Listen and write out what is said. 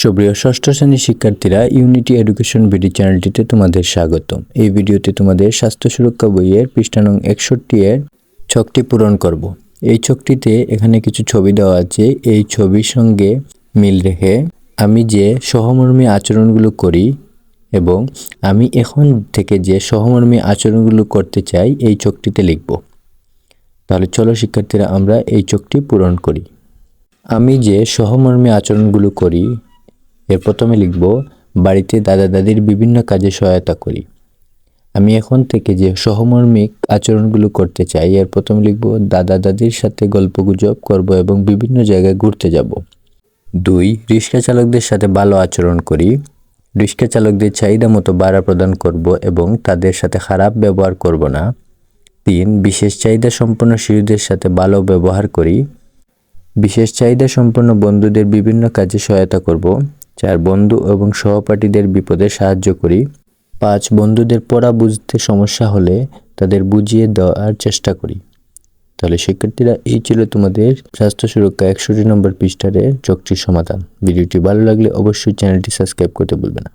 সুপ্রিয় ষষ্ঠ শ্রেণির শিক্ষার্থীরা ইউনিটি এডুকেশন ভিডি চ্যানেলটিতে তোমাদের স্বাগতম। এই ভিডিওতে তোমাদের স্বাস্থ্য সুরক্ষা বইয়ের পৃষ্ঠা নং একষট্টি এর ছকটি পূরণ করব। এই ছকটিতে এখানে কিছু ছবি দেওয়া আছে। এই ছবির সঙ্গে মিল রেখে আমি যে সহমর্মী আচরণগুলো করি এবং আমি এখন থেকে যে সহমর্মী আচরণগুলো করতে চাই, এই চোখটিতে লিখব। তাহলে চলো শিক্ষার্থীরা, আমরা এই চোখটি পূরণ করি। আমি যে সহমর্মী আচরণগুলো করি এর প্রথমে লিখব, বাড়িতে দাদা দাদির বিভিন্ন কাজে সহায়তা করি। আমি এখন থেকে যে সহমর্মিক আচরণগুলো করতে চাই, এর প্রথমে লিখব দাদা দাদির সাথে গল্পগুজব করব এবং বিভিন্ন জায়গায় ঘুরতে যাব। দুই, রিক্সা চালকদের সাথে ভালো আচরণ করি। রিক্সা চালকদের চাহিদা মতো ভাড়া প্রদান করব এবং তাদের সাথে খারাপ ব্যবহার করব না। তিন, বিশেষ চাহিদা সম্পন্ন শিশুদের সাথে ভালো ব্যবহার করি। বিশেষ চাহিদা সম্পন্ন বন্ধুদের বিভিন্ন কাজে সহায়তা করব। চার বন্ধু এবং সহপাঠীদের বিপদে সাহায্য করি। পাঁচ বন্ধুদের পড়া বুঝতে সমস্যা হলে তাদের বুঝিয়ে দেওয়ার চেষ্টা করি। তাহলে শিক্ষার্থীরা, এই ছিল তোমাদের স্বাস্থ্য সুরক্ষা একষট্টি নম্বর পৃষ্ঠারে চোখটির সমাধান। ভিডিওটি ভালো লাগলে অবশ্যই চ্যানেলটি সাবস্ক্রাইব করতে ভুলবে না।